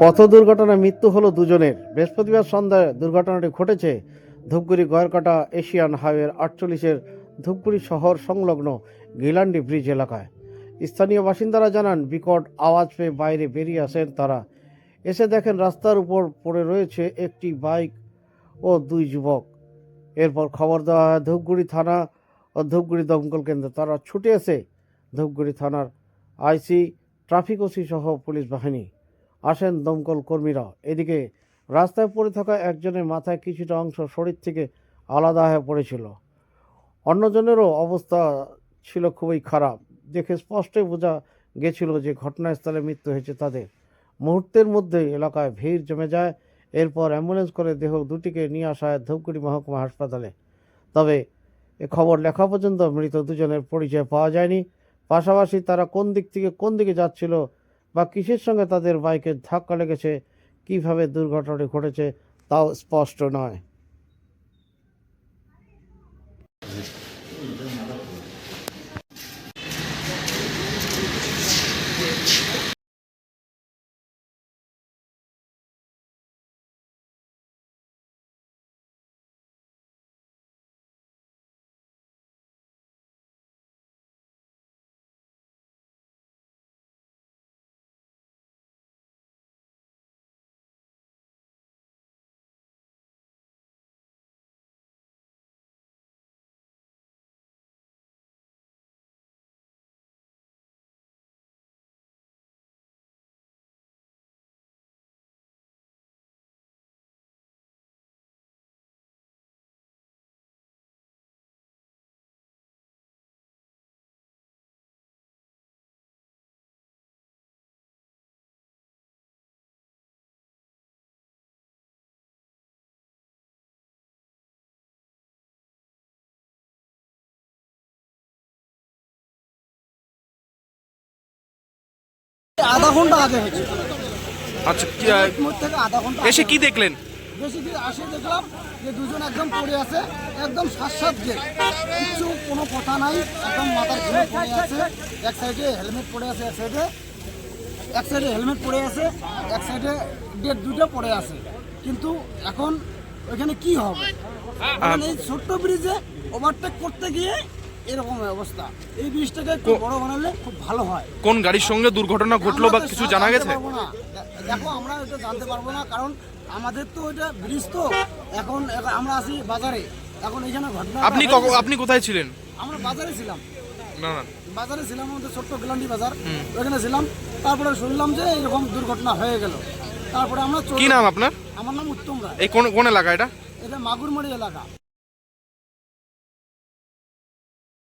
পথ দুর্ঘটনায় মৃত্যু হলো দুজনের। বৃহস্পতিবার সন্ধ্যায় দুর্ঘটনাটি ঘটেছে ধূপগুড়ি গয়েরকাটা এশিয়ান হাইওয়ের আটচল্লিশের ধূপগুড়ি শহর সংলগ্ন গিলান্ডি ব্রিজ এলাকায়। স্থানীয় বাসিন্দারা জানান, বিকট আওয়াজ পেয়ে বাইরে বেরিয়ে আসেন তারা। এসে দেখেন, রাস্তার উপর পড়ে রয়েছে একটি বাইক ও দুই যুবক। এরপর খবর দেওয়া হয়, ধূপগুড়ি থানা ও ধূপগুড়ি দমকল কেন্দ্র তারা ছুটে এসে ধূপগুড়ি থানার আইসি, ট্রাফিক ওসি সহ পুলিশ বাহিনী আসেন দমকল কর্মীরা। এদিকে রাস্তায় পড়ে থাকা একজনের মাথায় কিছুটা অংশ শরীর থেকে আলাদা হয়ে পড়েছিল। অন্যজনেরও অবস্থা ছিল খুবই খারাপ। দেখে স্পষ্টই বোঝা গেছিল যে ঘটনাস্থলে মৃত্যু হয়েছে তাদের। মুহূর্তের মধ্যে এলাকায় ভিড় জমে যায়। এরপর অ্যাম্বুলেন্স করে দেহ দুটিকে নিয়ে আসা হয় ধূপগুড়ি মহকুমা হাসপাতালে। তবে এ খবর লেখা পর্যন্ত মৃত দুজনের পরিচয় পাওয়া যায়নি। পাশাপাশি তারা কোন দিক থেকে কোন দিকে যাচ্ছিল বা কিসের সঙ্গে তাদের বাইকের ধাক্কা লেগেছে কীভাবে দুর্ঘটনাটি ঘটেছে তাও স্পষ্ট নয়। আধা ঘণ্টা আগে হয়েছে। আচ্ছা কি, থেকে আধা ঘণ্টা এসে কি দেখলেন? বেশি দিন আসে দেখলাম যে দুজন একদম পড়ে আছে একদম সাত যে কিছু কোনো কথা নাই একদম মাথার ঘুরে পড়ে আছে। এক সাইডে হেলমেট পড়ে আছে এক সাইডে এক সাইডে হেলমেট পড়ে আছে এক সাইডে ডেট দুটো পড়ে আছে। কিন্তু এখন ওইখানে কি হবে? এই ছোট্ট ব্রিজে ওভারটেক করতে গিয়ে এরকম অবস্থা। এই ব্রিজটাকে একটু বড় বানালে খুব ভালো হয়। কোন গাড়ির সঙ্গে দুর্ঘটনা ঘটলো বা কিছু জানা গেছে? পারব না। দেখো আমরা এটা জানতে পারব না কারণ আমাদের তো এটা ব্রিজ তো। এখন এখন আমরা আছি বাজারে। এখন এখানে ঘটনা আপনি কখ- আপনি কোথায় ছিলেন? আমরা বাজারে ছিলাম। না না। বাজারে ছিলাম আমাদের ছোট্ট গেলান্ডি বাজার। ওখানে ছিলাম। তারপরে শুনলাম যে এরকম দুর্ঘটনা হয়ে গেল। তারপরে আমরা চলে- কি নাম আপনার? আমার নাম উত্তম রায়। এই কোন কোন এলাকা এটা? এটা মাগুরমারি এলাকা।